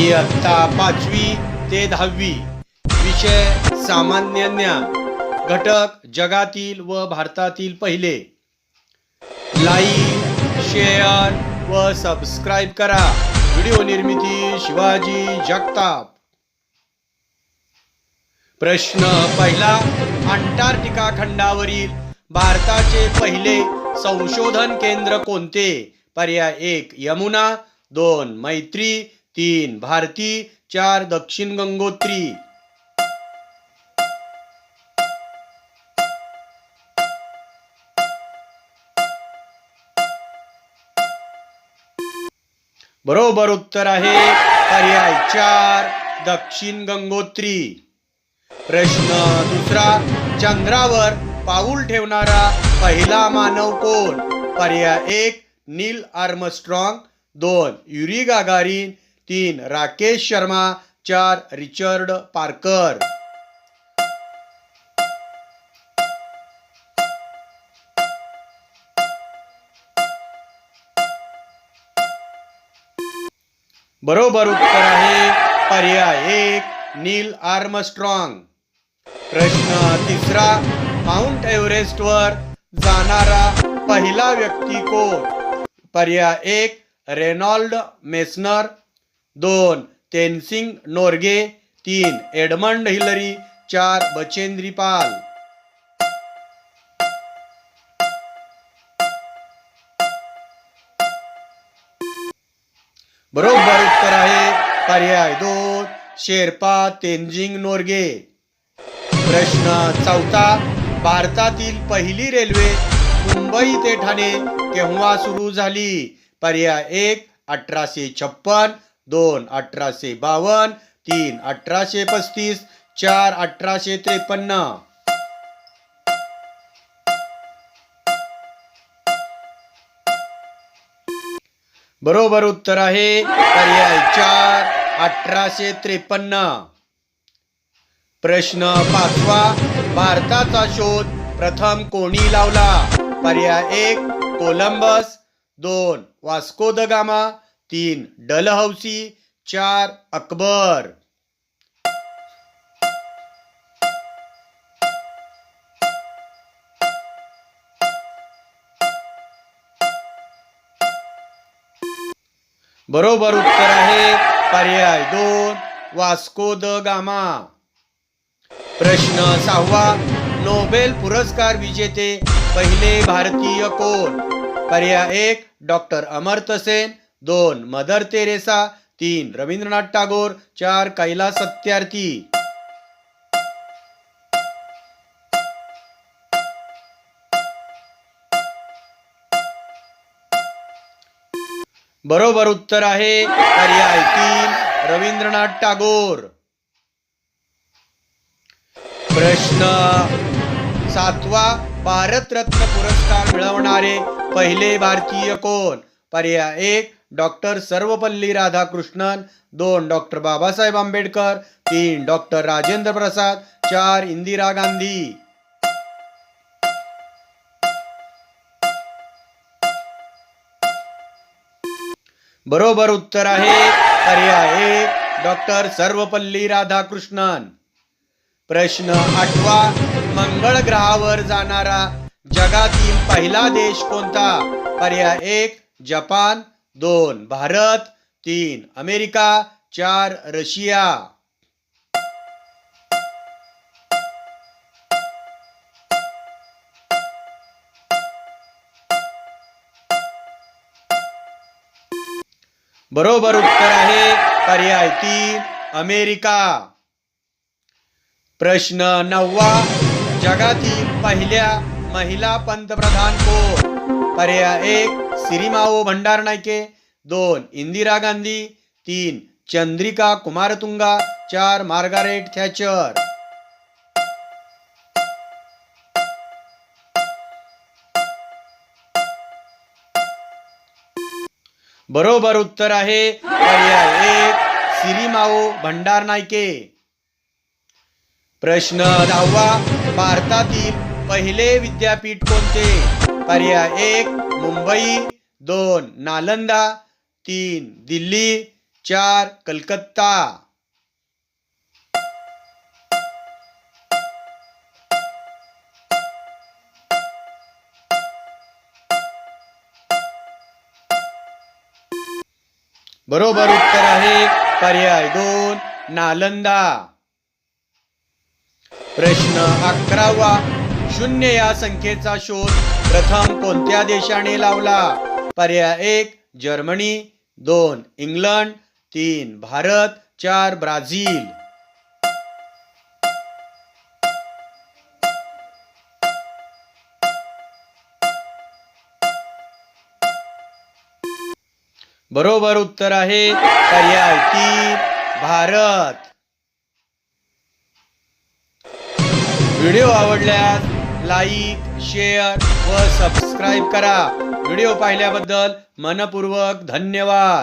इयत्ता पाचवी ते दहावी. विषय सामान्य ज्ञान. घटक जगातील व भारतातील पहिले. लाईक शेअर व सबस्क्राईब करा. व्हिडिओ निर्मिती शिवाजी जगताप. प्रश्न पहिला. अंटार्क्टिका खंडावरील भारताचे पहिले संशोधन केंद्र कोणते? पर्याय एक यमुना. दोन मैत्री. तीन. भारती चार. दक्षिण गंगोत्री. बरोबर उत्तर आहे पर्याय चार दक्षिण गंगोत्री. प्रश्न दुसरा चंद्रावर पाऊल ठेवणारा पहिला मानव कोण? पर्याय एक नील आर्मस्ट्रॉंग. दोन युरी गागारीन. तीन राकेश शर्मा चार रिचर्ड पार्कर. बरोबर उत्तर आहे पर्याय एक नील आर्मस्ट्रॉंग. प्रश्न तिसरा माउंट एव्हरेस्टवर जाणारा पहिला व्यक्ती कोण? पर्याय एक रेनॉल्ड मेसनर. दोन तेनसिंग नोर्गे. तीन एडमंड हिलरी. चार बचेंद्री पाल. बरोबर उत्तर आहे पर्याय दोन शेर्पा तेनजिंग नोर्गे. प्रश्न चौथा भारतातील पहिली रेल्वे मुंबई ते ठाणे केव्हा सुरू झाली? पर्याय एक अठराशे छप्पन दोन अठराशे बावन्न तीन अठराशे पस्तीस चार अठराशे त्रेपन्न. बरोबर उत्तर आहे. पर्याय चार अठराशे त्रेपन्न. प्रश्न पाचवा भारताचा शोध प्रथम कोणी लावला? पर्याय एक कोलंबस. दोन वास्को द गामा. तीन डलहौसी चार अकबर. बरोबर उत्तर आहे पर्याय दोन वास्को द गामा. प्रश्न सहावा नोबेल पुरस्कार विजेते पहिले भारतीय कोण? पर्याय एक डॉक्टर अमर्त्य सेन दोन मदर तेरेसा. तीन रवींद्रनाथ टागोर. चार कैलास सत्यार्थी. बरोबर उत्तर आहे. पर्याय तीन रवींद्रनाथ टागोर. प्रश्न सातवा भारतरत्न पुरस्कार मिळवणारे पहिले भारतीय कोण? पर्याय एक डॉक्टर सर्वपल्ली राधाकृष्णन दोन डॉक्टर बाबासाहेब आंबेडकर तीन डॉक्टर राजेंद्र प्रसाद चार इंदिरा गांधी. बरोबर उत्तर आहे पर्याय एक डॉक्टर सर्वपल्ली राधाकृष्णन. प्रश्न आठवा मंगळ ग्रहावर जाणारा जगातील पहिला देश कोणता? पर्याय एक जपान. दोन भारत तीन अमेरिका चार रशिया. बरोबर उत्तर आहे पर्याय तीन अमेरिका. प्रश्न नववा जगातील पहिल्या महिला पंतप्रधान कोण? पर्याय एक सिरिमाओ भंडारनायके दोन, इंदिरा गांधी, तीन, चंद्रिका कुमारतुंगा, चार, मार्गारेट थॅचर. बरोबर उत्तर आहे पर्याय एक सिरिमाओ भंडारनायके प्रश्न दहावा भारतातील पहिले विद्यापीठ कोणते? पर्याय एक मुंबई दोन नालंदा तीन दिल्ली चार कलकत्ता. बरोबर उत्तर आहे पर्याय दोन नालंदा. प्रश्न अकरावा शून्य या संख्येचा शोध प्रथम कोणत्या देशाने लावला? पर्याय एक जर्मनी दोन इंग्लंड तीन भारत चार ब्राझील. बरोबर उत्तर आहे पर्याय तीन भारत. व्हिडिओ आवडल्यास लाईक शेअर. व सबस्क्राईब करा. व्हिडिओ पाहिल्याबद्दल मनपूर्वक धन्यवाद.